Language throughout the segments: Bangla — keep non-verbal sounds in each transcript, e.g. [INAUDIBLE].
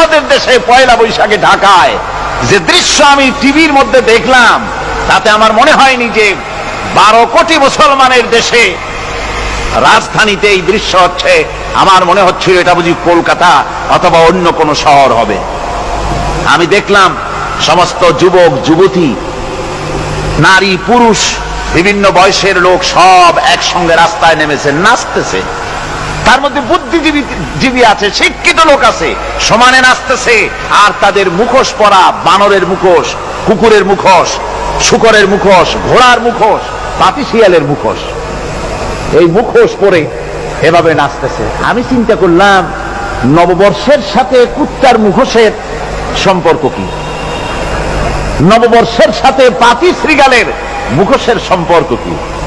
আমাদের দেশে পয়লা বৈশাখে ঢাকায় যে দৃশ্য আমি টিভির মধ্যে দেখলাম, তাতে আমার মনে হয়নি যে বারো কোটি মুসলমানের দেশে রাজধানীতে এই দৃশ্য হচ্ছে। আমার মনে হচ্ছিল এটা বুঝি কলকাতা অথবা অন্য কোনো শহর হবে। আমি দেখলাম সমস্ত যুবক, যুবতী, নারী, পুরুষ, বিভিন্ন বয়সের লোক সব একসঙ্গে রাস্তায় নেমেছে, নাচতেছে। তার মধ্যে বুদ্ধিজীবী জীবী আছে, শিক্ষিত লোক আছে। সমানে নাচতেছে, আর তাদের মুখোশ পরা বানরের মুখোশ, কুকুরের মুখোশ, শুকরের মুখোশ, ঘোড়ার মুখোশ পাতি শিয়ালের মুখোশ। এই মুখোশ পরে এভাবে নাচতেছে। আমি চিন্তা করলাম, নববর্ষের সাথে কুত্তার মুখোশের সম্পর্ক কি? নববর্ষের সাথে পাতি শ্রীগালের মুখোশের সম্পর্ক কি?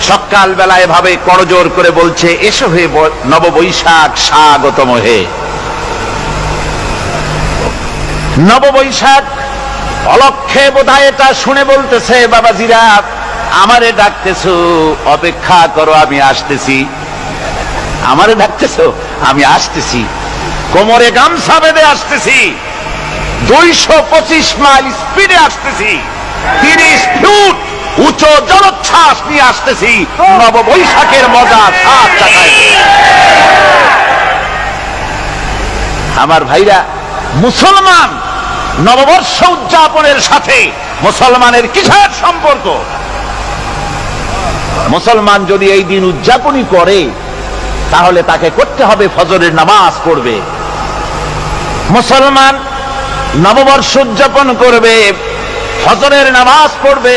সকাল বেলায় ভাবে করজোর করে বলছে, এসো হে নববৈশাখ, স্বাগতম হে। নববৈশাখ, অলক্ষে বোধহয় এটা শুনে বলতেছে, বাবাজিরা, আমারে ডাকতেছো, অপেক্ষা করো, আমি আসতেছি। আমারে ডাকতেছো, আমি আসতেছি। কোমরে গামছা বেঁধে আসতেছি। দুইশো পঁচিশ মাইল স্পিডে আসতেছি। তিরিশ ফুট উঁচু জলোচ্ছ্বাস নিয়ে আসতেছি। নব বৈশাখের মজা সাত চাকায় আমার ভাইরা, মুসলমান নববর্ষ উদযাপনের সাথে মুসলমানের কিসের সম্পর্ক? মুসলমান যদি এই দিন উদযাপনই করে, তাহলে তাকে করতে হবে ফজরের নামাজ পড়বে। মুসলমান নববর্ষ উদযাপন করবে, ফজরের নামাজ পড়বে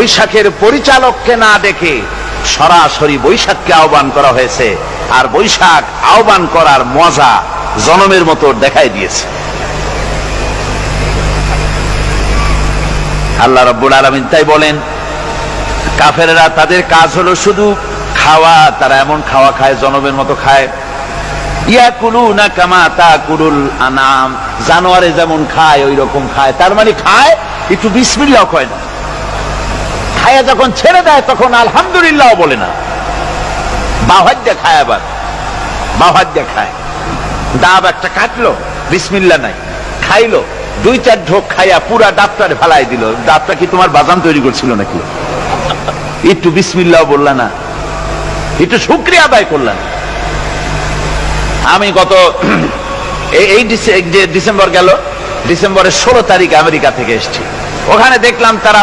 বৈশাখের পরিচালককে না দেখে সরাসরি বৈশাখকে আহ্বান করা হয়েছে। আর বৈশাখ আহ্বান করার মজা জনমের মতো দেখাই দিয়েছে। আল্লাহ রব্বুল আলমিন তাই বলেন, কাফেরেরা তাদের কাজ হলো শুধু খাওয়া, তারা এমন খাওয়া খায়, জনমের মতো খায়। ইয়াকুলু না কামা তা কুরুল আনাম জানোয়ারে যেমন খায় ওই রকম খায়। তার মানে খায়, একটু বিসমিল্লাহ কয় না। খায়া যখন ছেড়ে দেয়, তখন আলহামদুলিল্লাহ বলে না। বাহাদ্যা খায় আবার। বাহাদ্যা খায়। ডাব একটা কাটলো, বিসমিল্লা নাই। খাইলো, দুই চার ঢোক খাইয়া পুরা ডাবটারে ফেলাই দিল। ডাবটা কি তোমার বাজান তৈরি করছিল নাকি? একটু বিসমিল্লাহ বললা না। একটু শুক্রিয়া আদায় করলেন আমি গত [CLEARS THROAT] এই ডিসেম্বর গেল, ডিসেম্বরের ষোলো তারিখ আমেরিকা থেকে এসেছি। ওখানে দেখলাম তারা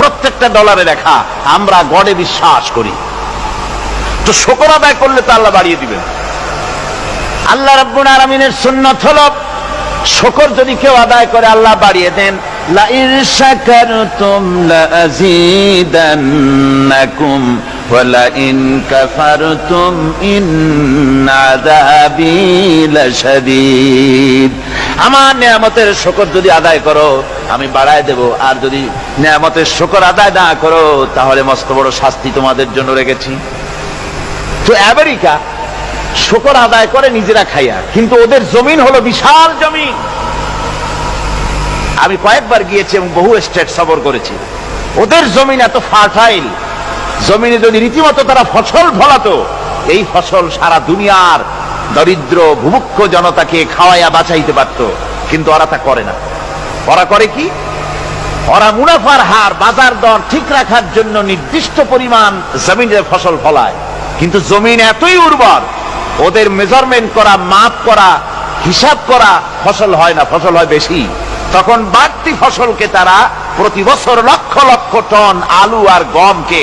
প্রত্যেকটা ডলারে লেখা আমরা গডে বিশ্বাস করি তো শকর আদায় করলে তো আল্লাহ বাড়িয়ে দিবেন আল্লাহ রাব্বুল আলামিনের সুন্নাত হলো শকর যদি কেউ আদায় করে আল্লাহ বাড়িয়ে দেন লা ইন শাকারতুম লা আযীদান্নাকুম ولئن كفرتم إن عذابي لشديد আমার নিয়ামতের শকর যদি আদায় করো, আমি বাড়ায় দেব। আর যদি নিয়ামতের শকর আদায় না করো, তাহলে মস্ত বড় শাস্তি তোমাদের জন্য রেখেছি। তো আমেরিকা শকর আদায় করে নিজেরা খাইয়া, কিন্তু ওদের জমিন হলো বিশাল জমিন। আমি কয়েকবার গিয়েছি এবং বহু স্টেট সফর করেছি। ওদের জমিন এত ফার্টাইল, জমিনে যদি রীতিমতো তারা ফসল ফলাতো, এই ফসল সারা দুনিয়ার দরিদ্র ভুভুক্ষ জনতাকে খাওয়াইয়া বাঁচাইতে পারত, কিন্তু ওরা তা করে না। ওরা করে কি? ওরা মুনাফার হার, বাজার দর ঠিক রাখার জন্য নির্দিষ্ট পরিমাণ জমিনের ফসল ফলায়। কিন্তু জমিন এতই উর্বর, ওদের মেজারমেন্ট করা মাপ করা, হিসাব করা ফসল হয় না, ফসল হয় বেশি। তখন বাড়তি ফসলকে তারা প্রতি বছর লক্ষ লক্ষ টন আলু আর গমকে